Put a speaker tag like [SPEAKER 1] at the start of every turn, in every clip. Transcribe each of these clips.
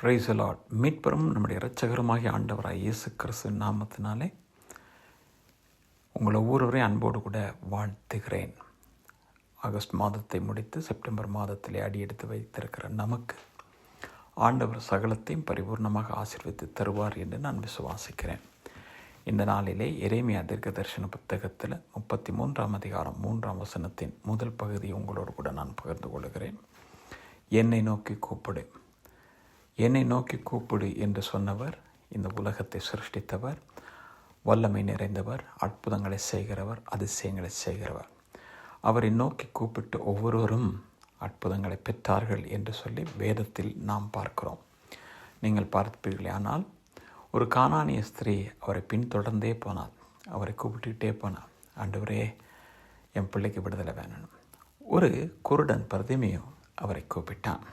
[SPEAKER 1] Price allot மீட்பெறும் நம்முடைய இரட்சகருமாகிய ஆண்டவராக இயேசு கிறிஸ்து நாமத்தினாலே உங்களை ஒவ்வொருவரையும் அன்போடு கூட வாழ்த்துகிறேன். ஆகஸ்ட் மாதத்தை முடித்து செப்டம்பர் மாதத்திலே அடியெடுத்து வைத்திருக்கிற நமக்கு ஆண்டவர் சகலத்தையும் பரிபூர்ணமாக ஆசிர்வித்து தருவார் என்று நான் விசுவாசிக்கிறேன். இந்த நாளிலே இறைமையா தீர்க்க தரிசன புத்தகத்தில் முப்பத்தி மூன்றாம் அதிகாரம் மூன்றாம் வசனத்தின் முதல் பகுதி உங்களோடு கூட நான் பகிர்ந்து கொள்கிறேன். என்னை நோக்கி கூப்பிடு. என்னை நோக்கி கூப்பிடு என்று சொன்னவர் இந்த உலகத்தை சிருஷ்டித்தவர் வல்லமை நிறைந்தவர் அற்புதங்களை செய்கிறவர் அதிசயங்களை செய்கிறவர். அவரை நோக்கி கூப்பிட்டு ஒவ்வொருவரும் அற்புதங்களை பெற்றார்கள் என்று சொல்லி வேதத்தில் நாம் பார்க்கிறோம். நீங்கள் பார்ப்பீர்களே ஆனால் ஒரு காணானிய ஸ்திரீ அவரை பின்தொடர்ந்தே போனார். அவரை கூப்பிட்டுக்கிட்டே போனார். ஆண்டவரே என் பிள்ளைக்கு விடுதலை வேணும். ஒரு குருடன் பிரதிமையும் அவரை கூப்பிட்டான்.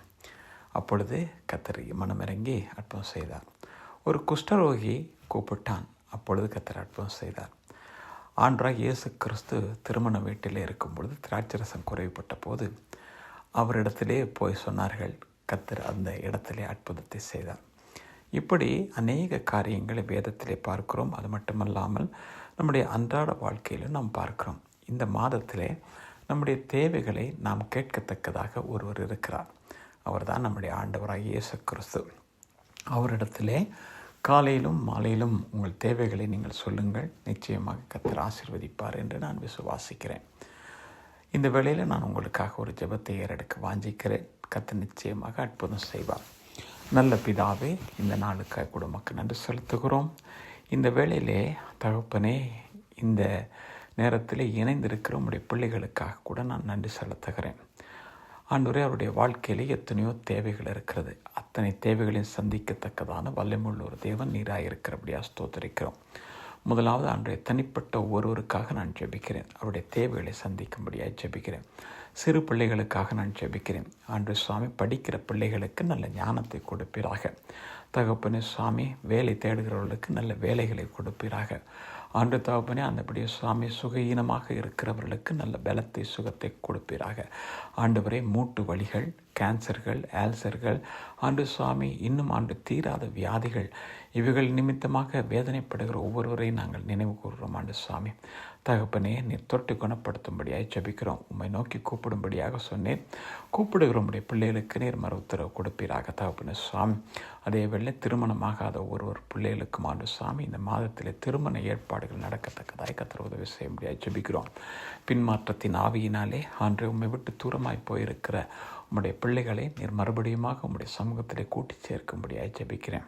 [SPEAKER 1] அப்பொழுது கத்தர் மனமிறங்கி அற்பம் செய்தார். ஒரு குஷ்டரோகி கூப்பிட்டான். அப்பொழுது கத்தர் அற்புதம் செய்தார். ஆண்டாக இயேசு கிறிஸ்து திருமண வீட்டிலே இருக்கும் பொழுது திராட்சரசம் குறைவுபட்ட போது அவரிடத்திலே போய் சொன்னார்கள் கத்தர் அந்த இடத்திலே அற்புதத்தை செய்தார். இப்படி அநேக காரியங்களை வேதத்திலே பார்க்கிறோம். அது மட்டுமல்லாமல் நம்முடைய அன்றாட வாழ்க்கையிலும் நாம் பார்க்கிறோம். இந்த மாதத்திலே நம்முடைய தேவைகளை நாம் கேட்கத்தக்கதாக ஒருவர் இருக்கிறார். அவர்தான் நம்முடைய ஆண்டவராக இயேசு கிறிஸ்து அவரிடத்திலே காலையிலும் மாலையிலும் உங்கள் தேவைகளை நீங்கள் சொல்லுங்கள். நிச்சயமாக கத்தர் ஆசிர்வதிப்பார் என்று நான் விசுவாசிக்கிறேன். இந்த வேளையில் நான் உங்களுக்காக ஒரு ஜெபத்தை ஏறெடுக்க வாஞ்சிக்கிறேன். கத்தர் நிச்சயமாக அற்புதம் செய்வார். நல்ல பிதாவே இந்த நாளுக்காக குடும்பக்கு நன்றி செலுத்துகிறோம். இந்த வேளையிலே தகப்பனே இந்த நேரத்தில் இணைந்திருக்கிற உங்களுடைய பிள்ளைகளுக்காக கூட நான் நன்றி செலுத்துகிறேன். ஆண்டவரே அவருடைய வாழ்க்கையிலே எத்தனையோ தேவைகள் இருக்கிறது. அத்தனை தேவைகளையும் சந்திக்கத்தக்கதான வல்லமுள்ள ஒரு தேவன் நீராக இருக்கிறபடியா ஸ்தோத்தரிக்கிறோம். முதலாவது அன்றைய தனிப்பட்ட ஒவ்வொருவருக்காக நான் ஜெபிக்கிறேன். அவருடைய தேவைகளை சந்திக்கும்படியாக ஜெபிக்கிறேன். சிறு பிள்ளைகளுக்காக நான் ஜெபிக்கிறேன். ஆண்டு சுவாமி படிக்கிற பிள்ளைகளுக்கு நல்ல ஞானத்தை கொடுப்பீராக. தகப்பனே சுவாமி வேலை தேடுகிறவர்களுக்கு நல்ல வேலைகளை கொடுப்பீராக. ஆண்டு தகப்பனே அந்தபடியே சுவாமி சுகஈனமாக இருக்கிறவர்களுக்கு நல்ல பலத்தை சுகத்தை கொடுப்பீராக. ஆண்டவரே மூட்டு வலிகள் கேன்சர்கள் ஆல்சர்கள் ஆண்டு சுவாமி இன்னும் ஆண்டு தீராத வியாதிகள் இவைகள் நிமித்தமாக வேதனைப்படுகிற ஒவ்வொருவரையும் நாங்கள் நினைவு கூறுகிறோம் ஆண்டு சுவாமி தகப்பனே நீர் தொட்டு குணப்படுத்தும்படியாக ஜபிக்கிறோம். உம்மை நோக்கி கூப்பிடும்படியாக சொன்னேன். கூப்பிடுகிற உடைய பிள்ளைகளுக்கு நீர் மறு உத்தரவு கொடுப்பீராக தகப்பனே சுவாமி அதே வேளை திருமணமாகாத ஒரு பிள்ளைகளுக்கும் ஆண்டு சுவாமி இந்த மாதத்தில் திருமண ஏற்பாடுகள் நடக்கத்தக்கதாய் கத்திர உதவி செய்ய முடியாது ஜபிக்கிறோம். பின்மாற்றத்தின் ஆவியினாலே அன்று உண்மை விட்டு தூரமாய் போயிருக்கிற உம்முடைய பிள்ளைகளை நீர் மறுபடியுமாக உம்முடைய சமூகத்தில் கூட்டி சேர்க்கும்படியாக ஜபிக்கிறேன்.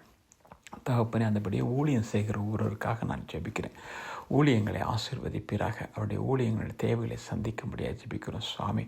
[SPEAKER 1] தகப்பனே அந்தபடியே ஊழியம் செய்கிற ஒவ்வொருவருக்காக நான் ஜெபிக்கிறேன். ஊழியங்களை ஆசிர்வதிப்பீராக. அவருடைய ஊழியங்களுடைய தேவைகளை சந்திக்கும்படியாக ஜெபிக்கிறோம் சுவாமி.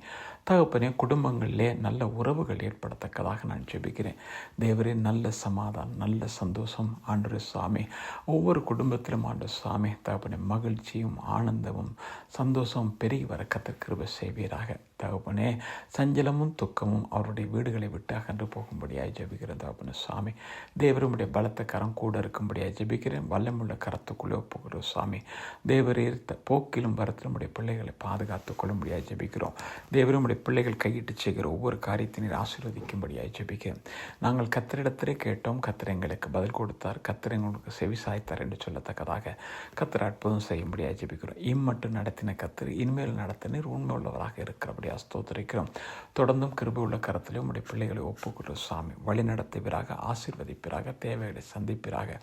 [SPEAKER 1] தகப்பனே குடும்பங்களிலே நல்ல உறவுகள் ஏற்படத்தக்கதாக நான் ஜெபிக்கிறேன். தேவரே நல்ல சமாதானம் நல்ல சந்தோஷம். ஆண்டு சுவாமி. ஒவ்வொரு குடும்பத்திலும் ஆண்டு சுவாமி தகப்பனே மகிழ்ச்சியும் ஆனந்தமும் சந்தோஷமும் பெருகி வர கத்திருக்கிருப செய்வீராக. தகப்பனே சஞ்சலமும் துக்கமும் அவருடைய வீடுகளை விட்டு அகன்று போகும்படியாக ஜபிக்கிறேன் தகப்பனே சாமி. தேவருடைய பலத்த கரம் கூட இருக்கும்படியாக ஜெபிக்கிறேன். வல்லமுள்ள கரத்துக்குள்ளே ஒப்புக்கிறோம் சாமி. தேவரீர் போக்கிலும் வரத்திலும் உடைய பிள்ளைகளை பாதுகாத்துக் கொள்ளும்படியாக ஜெபிக்கிறோம். தேவருடைய பிள்ளைகள் கையிட்டு செய்கிற ஒவ்வொரு காரியத்தினர் ஆசீர்வதிக்கும்படியாக ஜபிக்கிறேன். நாங்கள் கத்திரிடத்திலே கேட்டோம் கத்திர எங்களுக்கு பதில் கொடுத்தார். கத்திர எங்களுக்கு செவி சாய்த்தார் என்று சொல்லத்தக்கதாக கத்திர அற்புதம் செய்யும்படியாக ஜெபிக்கிறோம். இம்மட்டும் நடத்தின கத்திரி இனிமேல் நடத்தினர் உண்மை உள்ளவராக இருக்கிறபடியாக அஸ்தோத்திரிக்கிறோம் தொடர்ந்தும் கிருப உள்ள கரத்திலே உடைய பிள்ளைகளை ஒப்புக்கொள்ள சுவாமி. வழி நடத்துவீராக ஆசீர்வதிப்பீராக தேவைகளை சந்திப்பீராக.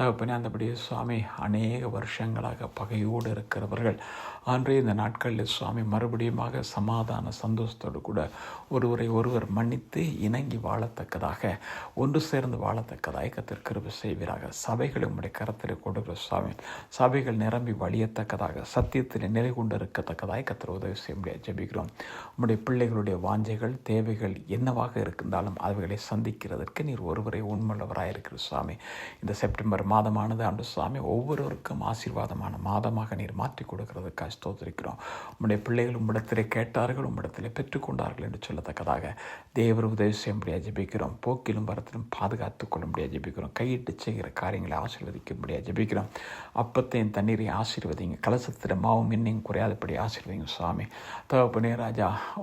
[SPEAKER 1] தகப்பனே அந்தபடியே சுவாமி அநேக வருஷங்களாக பகையோடு இருக்கிறவர்கள் அன்றைய இந்த நாட்களில் சுவாமி மறுபடியுமாக சமாதான சந்தோஷத்தோடு கூட ஒருவரை ஒருவர் மன்னித்து இணங்கி வாழத்தக்கதாக ஒன்று சேர்ந்து வாழத்தக்கதாக கத்திர செய்வீராக. சபைகளை உடைய கரத்தில் கொடுக்கிற சுவாமி சபைகள் நிரம்பி வழியத்தக்கதாக சத்தியத்தில் நிலை கொண்டு இருக்கத்தக்கதாக கத்திர உதவி செய்ய முடியாது ஜெபிக்கிறோம். உம்முடைய பிள்ளைகளுடைய வாஞ்சைகள் தேவைகள் என்னவாக இருந்தாலும் அவைகளை சந்திக்கிறதற்கு நீர் ஒருவரை உண்மையுள்ளவராக இருக்கிற சுவாமி. இந்த செப்டம்பர் மாதமானது ஆண்டு சுவாமி ஒவ்வொருவருக்கும் ஆசீர்வாதமான மாதமாக நீர் மாற்றி கொடுக்கிறதுக்காக ஸ்தோத்திருக்கிறோம். உம்முடைய பிள்ளைகள் உம்மிடத்திலே கேட்டார்கள் உம்மிடத்திலே பெற்றுக்கொண்டார்கள் என்று சொல்லத்தக்கதாக தேவர் உதவி செய்யும்படியாக ஜெபிக்கிறோம். போக்கிலும் வரத்திலும் பாதுகாத்து கொள்ள முடியாது ஜெபிக்கிறோம். கையிட்டு செய்கிற காரியங்களை ஆசீர்வதிக்கும்படியாக ஜெபிக்கிறோம். அப்பத்தையும் தண்ணீரையும் ஆசீர்வதிங்க கலசத்தில் மாவும் இன்னையும் குறையாதபடி ஆசீர்வதிங்க சுவாமி. தகப்பனே ராஜா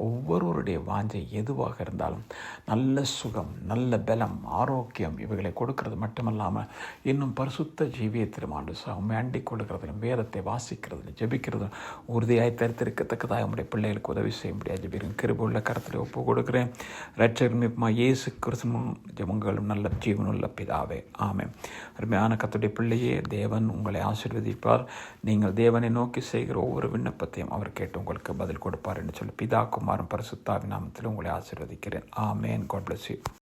[SPEAKER 1] ஒவ்வொருவருடைய வாஞ்சை எதுவாக இருந்தாலும் நல்ல சுகம் நல்ல பலம் ஆரோக்கியம் இவைகளை கொடுக்கறது மட்டுமல்லாமல் இன்னும் பரிசுத்த ஜீவியத்திலும் ஆண்டு உண்மை அண்டி கொடுக்கறதிலும் வேதத்தை வாசிக்கிறதிலும் ஜெபிக்கிறதும் உறுதியாய் தரித்திருக்கத்தக்கதாக உடைய பிள்ளைகளுக்கு உதவி செய்ய முடியாது ஜெபிக்கிறேன். கிருபுள்ள கரத்தில் ஒப்பு கொடுக்குறேன். ரட்சகர்மிப்பமா இயேசு கிறிஸ்துவும் ஜபங்களும் நல்ல ஜீவனுள்ள பிதாவே. ஆமே அருமையான கத்துடைய பிள்ளையே தேவன் உங்களை ஆசிர்வதிப்பார். நீங்கள் தேவனை நோக்கி செய்கிற ஒவ்வொரு விண்ணப்பத்தையும் அவர் கேட்டு உங்களுக்கு பதில் கொடுப்பார் என்று சொல்லி பிதா குமாரன் பரிசுத்தாவின் நாமத்தில் உங்களை ஆசீர்வதிக்கிறேன். ஆமேன். God bless you